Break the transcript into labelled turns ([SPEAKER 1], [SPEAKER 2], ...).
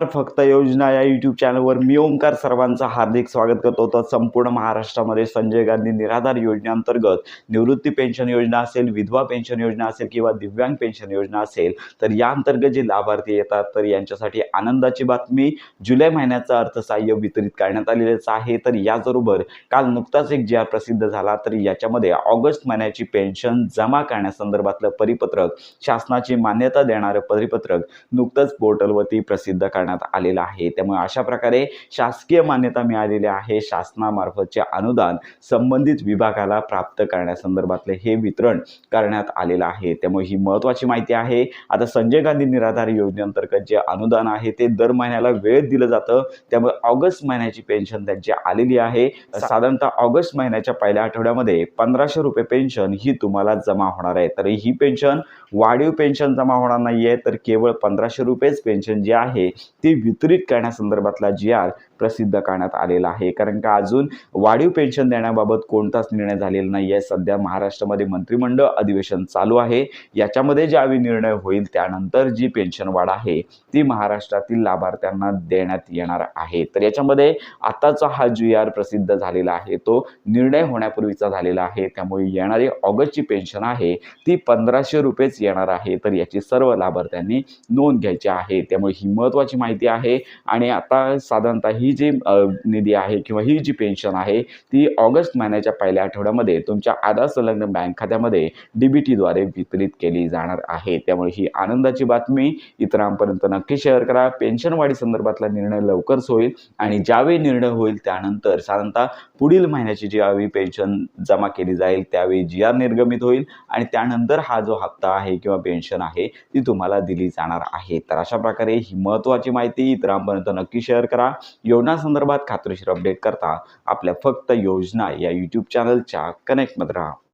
[SPEAKER 1] फक्त योजना या यूट्यूब चॅनलवर मी ओंकार सर्वांचं हार्दिक स्वागत करतो. तर संपूर्ण महाराष्ट्रामध्ये संजय गांधी निराधार योजनेअंतर्गत निवृत्ती पेन्शन योजना असेल विधवा पेन्शन योजना असेल किंवा दिव्यांग पेन्शन योजना असेल तर या अंतर्गत जे लाभार्थी येतात तर यांच्यासाठी आनंदाची बातमी जुलै महिन्याचं अर्थसहाय्य वितरित करण्यात आलेलंच आहे. तर याचबरोबर काल नुकताच एक जी आर प्रसिद्ध झाला तर याच्यामध्ये ऑगस्ट महिन्याची पेन्शन जमा करण्यासंदर्भातलं परिपत्रक शासनाची मान्यता देणारं परिपत्रक नुकतंच पोर्टलवरती प्रसिद्ध करण्यात आलेलं आहे. त्यामुळे अशा प्रकारे शासकीय मान्यता मिळालेली आहे. शासनामार्फतचे अनुदान संबंधित विभागाला प्राप्त करण्यासंदर्भातले हे वितरण करण्यात आलेलं आहे. त्यामुळे ही महत्त्वाची माहिती आहे. आता संजय गांधी निराधार योजनेअंतर्गत जे अनुदान आहे ते दर महिन्याला वेळेत दिलं जातं. त्यामुळे ऑगस्ट महिन्याची पेन्शन त्यांची आलेली आहे. साधारणतः ऑगस्ट महिन्याच्या पहिल्या आठवड्यामध्ये पंधराशे रुपये पेन्शन ही तुम्हाला जमा होणार आहे. तर ही पेन्शन वाढीव पेन्शन जमा होणार नाही आहे तर केवळ पंधराशे रुपयेच पेन्शन जे आहे ती वितरित करण्यासंदर्भातला जी आर प्रसिद्ध करण्यात आलेला आहे. कारण का अजून वाढीव पेन्शन देण्याबाबत कोणताच निर्णय झालेला नाही आहे सध्या महाराष्ट्रामध्ये मंत्रिमंडळ अधिवेशन चालू आहे. याच्यामध्ये ज्यावेळी निर्णय होईल त्यानंतर जी पेन्शन वाढ आहे ती महाराष्ट्रातील लाभार्थ्यांना देण्यात येणार आहे. तर याच्यामध्ये आताचा हा जी आर प्रसिद्ध झालेला आहे तो निर्णय होण्यापूर्वीचा झालेला आहे. त्यामुळे येणारी ऑगस्टची पेन्शन आहे ती पंधराशे रुपयेच येणार आहे. तर याची सर्व लाभार्थ्यांनी नोंद घ्यायची आहे. त्यामुळे ही महत्त्वाची माहिती आहे. आणि आता साधारणतः ही ही जी निधी आहे किंवा ही जी पेन्शन आहे ती ऑगस्ट महिन्याच्या पहिल्या आठवड्यामध्ये तुमच्या आधार संलग्न बँक खात्यामध्ये डी बी वितरित केली जाणार आहे. त्यामुळे ही आनंदाची बातमी. इतरांपर्यंत नक्की शेअर करा. पेन्शन वाढी संदर्भातला निर्णय लवकरच होईल आणि ज्यावेळी निर्णय होईल त्यानंतर साधारणतः पुढील महिन्याची ज्यावेळी पेन्शन जमा केली जाईल त्यावेळी जी आर निर्गमित होईल आणि त्यानंतर हा जो हप्ता आहे किंवा पेन्शन आहे ती तुम्हाला दिली जाणार आहे. तर अशा प्रकारे ही महत्त्वाची माहिती. इतरांपर्यंत नक्की शेअर करा. योजनासंदर्भात खात्रीशीर अपडेट करता आपल्या फक्त योजना या यूट्यूब चॅनलच्या कनेक्टमध्ये राहा.